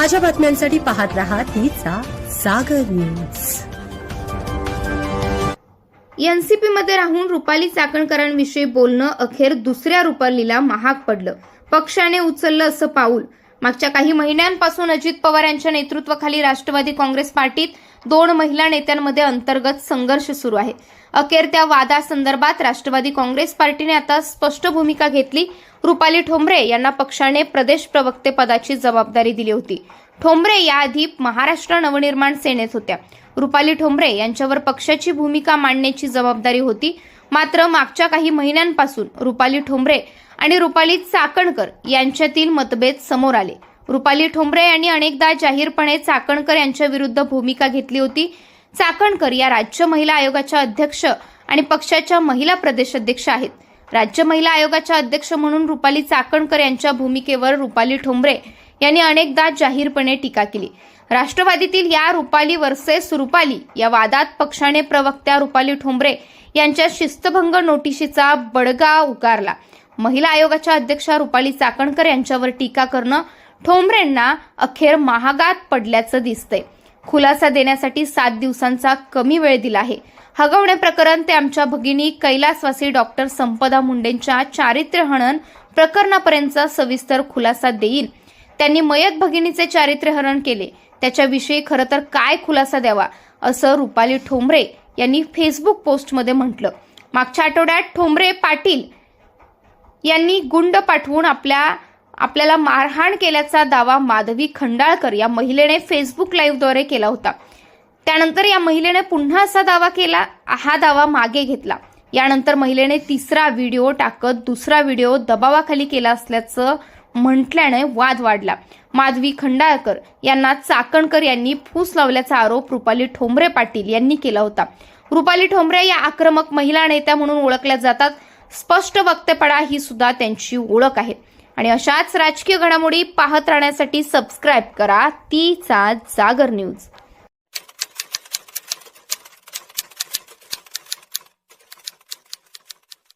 ताज्या बातम्यांसाठी पाहत राहा तिचा सागर न्यूज. एनसीपी मध्ये राहून रुपाली चाकणकरांविषयी बोलणं अखेर दुसऱ्या रुपालीला महाग पडलं. पक्षाने उचललं असं पाऊल. मागच्या काही महिन्यांपासून अजित पवार यांच्या नेतृत्वाखाली राष्ट्रवादी काँग्रेस पार्टीत दोन महिला नेत्यांमध्ये अंतर्गत संघर्ष सुरू आहे. अखेर त्या वादासंदर्भात राष्ट्रवादी काँग्रेस पार्टीने आता स्पष्ट भूमिका घेतली. रुपाली ठोंबरे यांना पक्षाने प्रदेश प्रवक्ते पदाची जबाबदारी दिली होती. ठोंबरे याआधी महाराष्ट्र नवनिर्माण सेनेत होत्या. रुपाली ठोंबरे यांच्यावर पक्षाची भूमिका मांडण्याची जबाबदारी होती. मात्र मागच्या काही महिन्यांपासून रुपाली ठोंबरे आणि रुपाली चाकणकर यांच्यातील मतभेद समोर आले. रुपाली ठोंबरे यांनी अनेकदा जाहीरपणे चाकणकर यांच्या विरुद्ध भूमिका घेतली होती. चाकणकर या राज्य महिला आयोगाच्या अध्यक्ष आणि पक्षाच्या महिला प्रदेशाध्यक्ष आहेत. राज्य महिला आयोगाच्या अध्यक्ष म्हणून रुपाली चाकणकर यांच्या भूमिकेवर रुपाली ठोंबरे यांनी अनेकदा जाहीरपणे टीका केली. राष्ट्रवादीतील या रुपाली वर्सेस रुपाली या वादात पक्षाने प्रवक्त्या रुपाली ठोंबरे यांच्या शिस्तभंग नोटिशीचा बडगा उगारला. महिला आयोगाच्या अध्यक्षा रुपाली चाकणकर यांच्यावर टीका करणं ठोंबरेंना अखेर महागात पडल्याचं दिसतंय. खुलासा देण्यासाठी सात दिवसांचा कमी वेळ दिला आहे. हगवणे प्रकरण ते आमच्या भगिनी कैलासवासी डॉक्टर संपदा मुंडेंच्या चारित्र्यहनन प्रकरणापर्यंतचा सविस्तर खुलासा देईन. त्यांनी मयत भगिनीचे चारित्र्यहरण केले. त्याच्याविषयी खरं तर काय खुलासा द्यावा असं रुपाली ठोंबरे यांनी फेसबुक पोस्टमध्ये म्हटलं. मागच्या आठवड्यात ठोंबरे पाटील यांनी गुंड पाठवून आपल्या आपल्याला मारहाण केल्याचा दावा माधवी खंडाळकर या महिलेने फेसबुक लाईव्हद्वारे केला होता. त्यानंतर या महिलेने पुन्हा असा दावा केला हा दावा मागे घेतला. यानंतर महिलेने तिसरा व्हिडिओ टाकत दुसरा व्हिडिओ दबावाखाली केला असल्याचं म्हटल्याने वाद वाढला. माधवी खंडाळकर यांना चाकणकर यांनी फूस लावल्याचा आरोप रुपाली ठोंबरे पाटील यांनी केला होता. रुपाली ठोंबरे या आक्रमक महिला नेत्या म्हणून ओळखल्या जातात. स्पष्ट वक्तेपणा ही सुद्धा त्यांची ओळख आहे. आणि अशाच राजकीय घडामोडी पाहत राहण्यासाठी सबस्क्राईब करा. तीचा जागर न्यूज